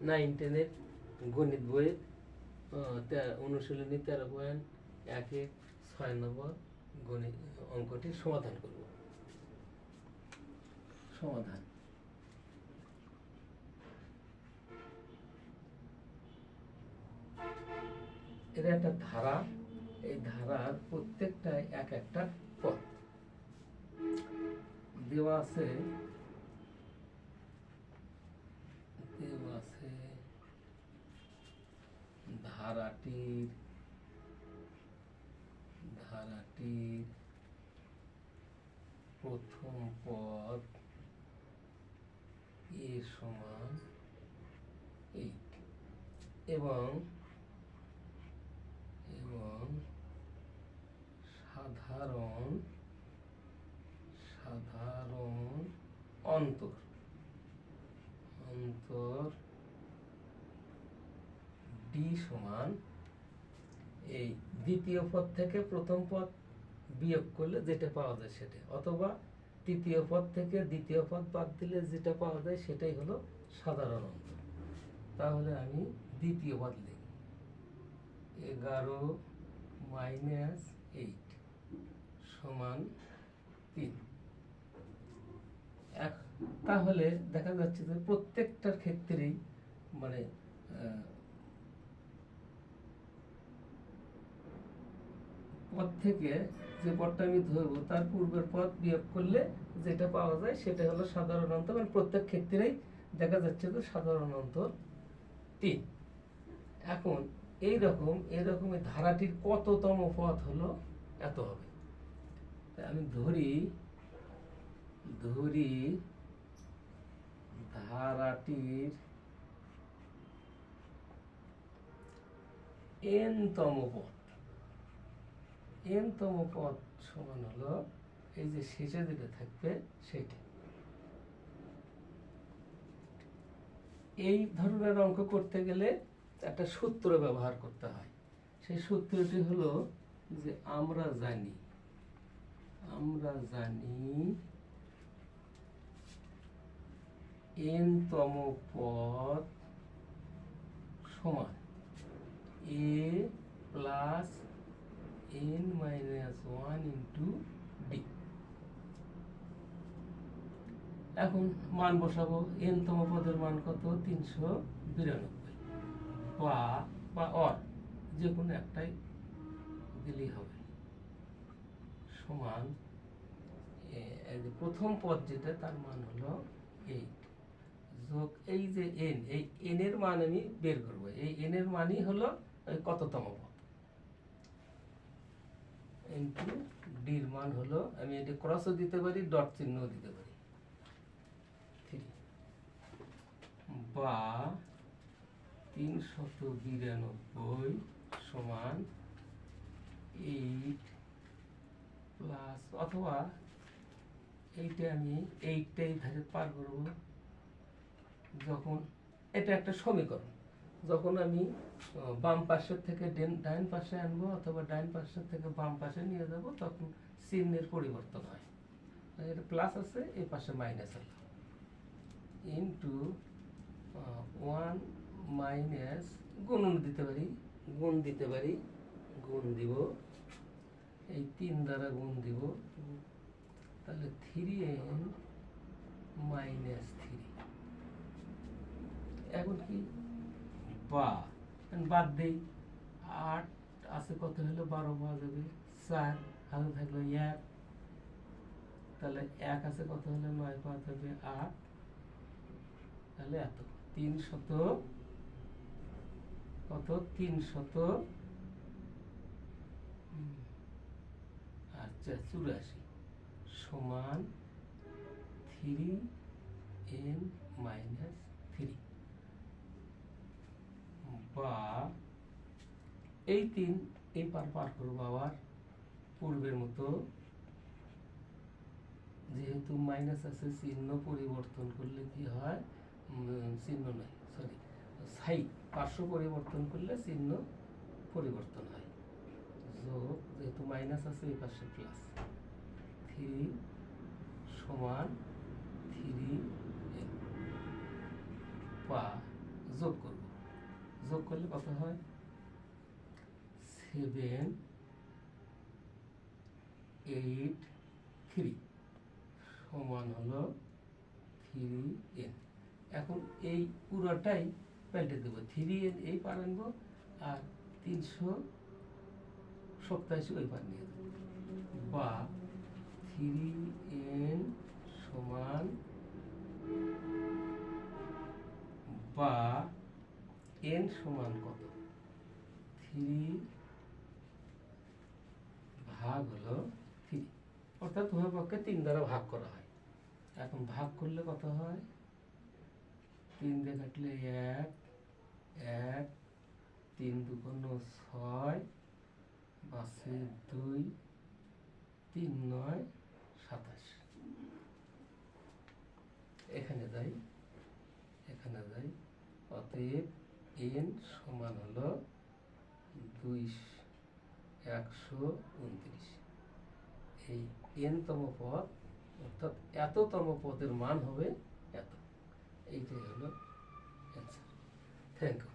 Nine টেনের গণিত বইয়ের অনুশীলনী তেরো পয়েন্ট এক এক ছয় নম্বর গণিত অঙ্কটি সমাধান করব। সমাধান। এটা একটা ধারা এই ধারার প্রত্যেকটাই এক একটা পথ। দেওয়া আছে দেওয়া আছে ধারাটির ধারাটির প্রথম পদ এ সমান এবং এবং সাধারণ সাধারণ অন্তর অন্তর ডি সমান এই দ্বিতীয় পদ থেকে প্রথম পদ বিয়োগ করলে যেটা পাওয়া যায় সেটা অথবা তৃতীয় পদ থেকে দ্বিতীয় পদ বাদ দিলে যেটা পাওয়া যায় সেটাই হলো সাধারণ অন্তর তাহলে আমি দ্বিতীয় পদ লিখি। এগারো মাইনাস এইট সমান তিন। তাহলে দেখা যাচ্ছে যে প্রত্যেকটার ক্ষেত্রেই মানে পদ থেকে যে পদটা আমি ধরবো, তার পূর্বের পদ বিয়োগ করলে যেটা পাওয়া যায় সেটা হলো সাধারণ অন্তর মানে প্রত্যেক ক্ষেত্রেই দেখা যাচ্ছে যে সাধারণ অন্তর তিন। এখন এই রকম এরকম এই ধারাটির কততম পথ হলো এত হবে। আমি ধরি ধরি ধারাটির এন তম পথ এন তম পদ সমান হলো এই যে শেষে যেটা থাকবে সেটা। এই ধরনের অঙ্ক করতে গেলে একটা সূত্র ব্যবহার করতে হয়। সেই সূত্রটি হলো যে আমরা জানি আমরা জানি এন তম পদ সমান a plus n minus one into d এখন মান বসাবো এন তম পদের মান কত? তিনশো বিরানব্বই। বা বা অর যে কোনো একটাই দিলেই হবে। সমান প্রথম পদ যেটা, তার মান হলো এইট যোগ এই যে এন এই এন এর মান আমি বের করব। এই এন এর মানই হলো কততম পদ। ইন্টু ডির মান হলো, আমি এটা ক্রসও দিতে পারি ডট চিহ্নও দিতে পারি। থ্রি বা তিনশত বিরানব্বই সমান এইট প্লাস অথবা এইটা আমি এইটটাই ধারে পার করব, যখন, এটা একটা সমীকরণ। যখন আমি বাম পাশের থেকে ডাইন পাশে আনব অথবা ডাইন পাশের থেকে বাম পাশে নিয়ে যাব, তখন চিহ্নের পরিবর্তন হয়। এটা প্লাস আছে এই পাশে মাইনাস আছে। ইন্টু ওয়ান মাইনাস গুণন দিতে পারি, গুণ দিতে পারি, গুণ দিব। এই তিন দ্বারা গুণ দিব। তাহলে থ্রি এন মাইনাস থ্রি এখন কি? বা বাদ দেই। আট আছে, কত হলো? বারো পাওয়া যাবে। চার হাতে থাকল এক। তাহলে এক আছে, কত হলে? নয় পাওয়া যাবে আট। তাহলে এত। তিন শত কত? তিন শত। আচ্ছা চুরাশি। সমান থ্রি এন মাইনাস থ্রি। বা এই তিন এই পার পার করব আবার পূর্বের মতো। যেহেতু মাইনাস আছে, চিহ্ন পরিবর্তন করলে কি হয়? চিহ্ন নয় সরি সাই পার্শ্ব পরিবর্তন করলে চিহ্ন পরিবর্তন হয়। যোগ, যেহেতু মাইনাস আছে, এই পাশে প্লাস থ্রি সমান থ্রি বা যোগ করব। যোগ করলে কত হয়? সেভেন এইট থ্রি সমান হলো থ্রি এন এখন এই পুরোটাই পাল্টে দেবো। থ্রি এন এই পার আনব আর তিনশো সপ্তাশি ওই পার নিয়ে দেবো। বা থ্রি এন সমান বা এন সমান কত? থ্রি ভাগ হলো থ্রি। অর্থাৎ উভয় পক্ষে তিন দ্বারা ভাগ করা হয়। এখন ভাগ করলে কত হয়? তিন দিয়ে কাটলে এক এক, তিন দুগুণ ছয় পাঁচে দুই, তিন নয়, সাতাশ। এখানে যাই এখানে যাই, অতএব এন সমান হলো দুই একশো উনত্রিশ। এই এনতম পদ, অর্থাৎ এততম পদের মান হবে এত। এইটাই হলো অ্যান্সার থ্যাংক ইউ